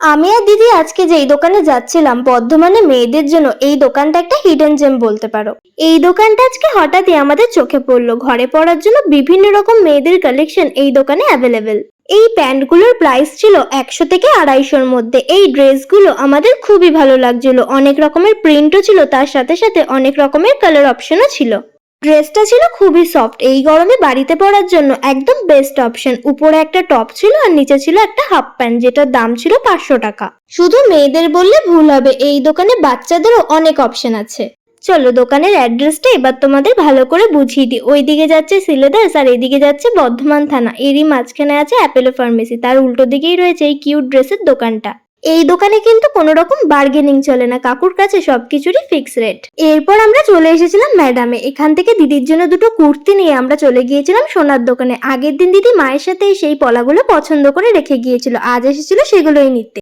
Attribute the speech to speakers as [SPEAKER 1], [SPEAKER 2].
[SPEAKER 1] আমি আর দিদি আজকে যেই দোকানে যাচ্ছিলাম, বর্ধমানে মেয়েদের জন্য এই দোকানটা একটা হিডেন জেম বলতে পারো। এই দোকানটা আজকে হঠাৎই আমাদের চোখে পড়ল। ঘরে পরার জন্য বিভিন্ন রকম মেয়েদের কালেকশন এই দোকানে অ্যাভেলেবেল এই প্যান্টগুলোর প্রাইস ছিল একশো থেকে আড়াইশোর মধ্যে। এই ড্রেসগুলো আমাদের খুবই ভালো লাগছিল। অনেক রকমের প্রিন্টও ছিল, তার সাথে সাথে অনেক রকমের কালার অপশনও ছিল। ড্রেসটা ছিল খুবই সফট এই গরমে বাড়িতে পরার জন্য একদম বেস্ট অপশন উপরে একটা টপ ছিল আর নিচে ছিল একটা হাফ প্যান্ট যেটার দাম ছিল পাঁচশো টাকা। শুধু মেয়েদের বললে ভুল হবে, এই দোকানে বাচ্চাদেরও অনেক অপশন আছে। চলো, দোকানের অ্যাড্রেসটা এবার তোমাদের ভালো করে বুঝিয়ে দিই। ওইদিকে যাচ্ছে সিলেদাস আর এইদিকে যাচ্ছে বর্ধমান থানা। এরই মাঝখানে আছে অ্যাপেলো ফার্মেসি তার উল্টো দিকেই রয়েছে এই কিউট ড্রেসের দোকানটা। এই দোকানে কিন্তু কোনো রকম বার্গেনিং চলে না। কাকুর কাছে সবকিছুরই ফিক্স রেট এরপর আমরা চলে এসেছিলাম ম্যাডামে এখান থেকে দিদির জন্য দুটো কুর্তি নিয়ে আমরা চলে গিয়েছিলাম সোনার দোকানে। আগের দিন দিদি মায়ের সাথে সেই পলাগুলো পছন্দ করে রেখে গিয়েছিল। আজ এসেছিল সেগুলোই নিতে।